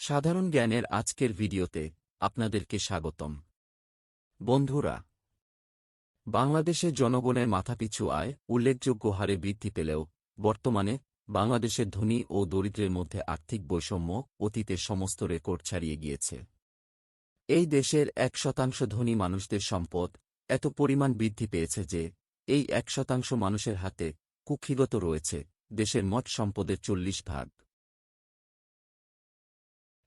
সাধারণ জ্ঞানের আজকের ভিডিওতে আপনাদেরকে স্বাগতম। বন্ধুরা বাংলাদেশের জনগণের মাথাপিছু আয় উল্লেখযোগ্য হারে বৃদ্ধি পেলেও বর্তমানে বাংলাদেশের ধনী ও দরিদ্রের মধ্যে আর্থিক বৈষম্য অতীতের সমস্ত রেকর্ড ছাড়িয়ে গিয়েছে। এই দেশের এক শতাংশ ধনী মানুষদের সম্পদ এত পরিমাণ বৃদ্ধি পেয়েছে যে এই এক শতাংশ মানুষের হাতে কুক্ষিগত রয়েছে দেশের মোট সম্পদের চল্লিশ ভাগ।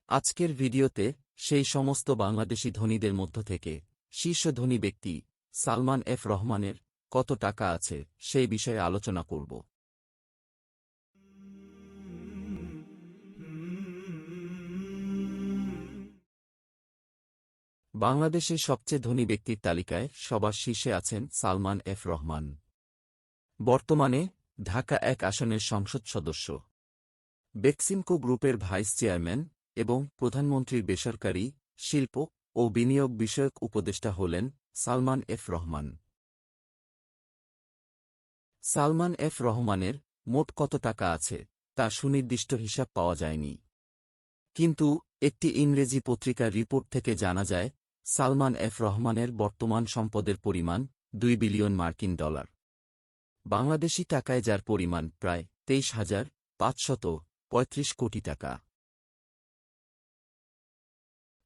আজকের ভিডিওতে সেই সমস্ত বাংলাদেশি ধনীদের মধ্য থেকে শীর্ষ ধনী ব্যক্তি সালমান এফ রহমানের কত টাকা আছে সেই বিষয়ে আলোচনা করব। বাংলাদেশের সবচেয়ে ধনী ব্যক্তির তালিকায় সবার শীর্ষে আছেন সালমান এফ রহমান। বর্তমানে ঢাকা এক আসনের সংসদ সদস্য। বেক্সিমকো গ্রুপের ভাইস চেয়ারম্যান এবং প্রধানমন্ত্রীর বেসরকারি শিল্প ও বিনিয়োগ বিষয়ক উপদেষ্টা হলেন সালমান এফ রহমান। সালমান এফ রহমানের মোট কত টাকা আছে তা সুনির্দিষ্ট হিসাব পাওয়া যায়নি। কিন্তু একটি ইংরেজি পত্রিকার রিপোর্ট থেকে জানা যায়, সালমান এফ রহমানের বর্তমান সম্পদের পরিমাণ দুই বিলিয়ন মার্কিন ডলার। বাংলাদেশি টাকায় যার পরিমাণ প্রায় তেইশ হাজার পাঁচশত পঁয়ত্রিশ কোটি টাকা।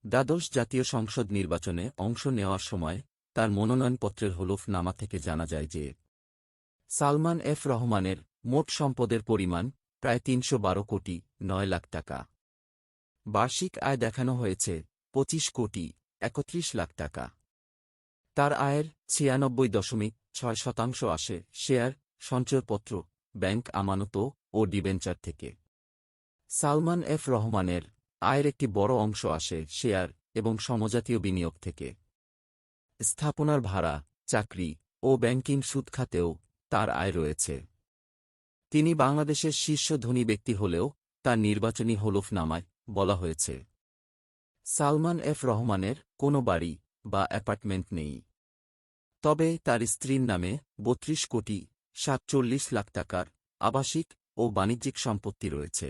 দ্বাদশ জাতীয় সংসদ নির্বাচনে অংশ নেওয়ার সময় তার মনোনয়নপত্রের হলফনামা থেকে জানা যায় যে সালমান এফ রহমানের মোট সম্পদের পরিমাণ প্রায় তিনশো বারো কোটি নয় লাখ টাকা। বার্ষিক আয় দেখানো হয়েছে পঁচিশ কোটি একত্রিশ লাখ টাকা। তার আয়ের ছিয়ানব্বই দশমিক ছয় শতাংশ আসে শেয়ার, সঞ্চয়পত্র, ব্যাংক আমানত ও ডিবেঞ্চার থেকে। সালমান এফ রহমানের আয়ের একটি বড় অংশ আসে শেয়ার এবং সমজাতীয় বিনিয়োগ থেকে। স্থাপনার ভাড়া, চাকরি ও ব্যাংকিং সুদ খাতেও তার আয় রয়েছে। তিনি বাংলাদেশের শীর্ষ ধনী ব্যক্তি হলেও তার নির্বাচনী হলফনামায় বলা হয়েছে, সালমান এফ রহমানের কোনো বাড়ি বা অ্যাপার্টমেন্ট নেই। তবে তার স্ত্রীর নামে বত্রিশ কোটি সাতচল্লিশ লাখ টাকার আবাসিক ও বাণিজ্যিক সম্পত্তি রয়েছে।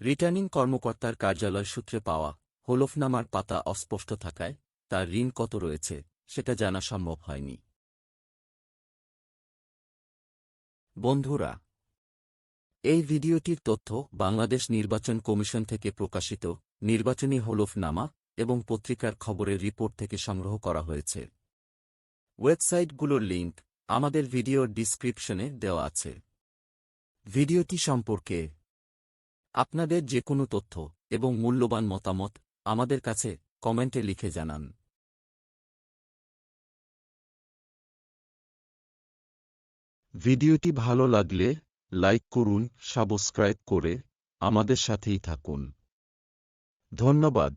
রিটার্নিং কর্মকর্তার কার্যালয় সূত্রে পাওয়া হলফনামার পাতা অস্পষ্ট থাকায় তার ঋণ কত রয়েছে সেটা জানা সম্ভব হয়নি। বন্ধুরা, এই ভিডিওটির তথ্য বাংলাদেশ নির্বাচন কমিশন থেকে প্রকাশিত, নির্বাচনী হলফনামা এবং পত্রিকার খবরের রিপোর্ট থেকে সংগ্রহ করা হয়েছে। ওয়েবসাইটগুলোর লিঙ্ক আমাদের ভিডিওর ডিসক্রিপশনে দেওয়া আছে। ভিডিওটি সম্পর্কে আপনাদের যে কোনো তথ্য এবং মূল্যবান মতামত আমাদের কাছে কমেন্টে লিখে জানান। ভিডিওটি ভালো লাগলে লাইক করুন, সাবস্ক্রাইব করে আমাদের সাথেই থাকুন। ধন্যবাদ।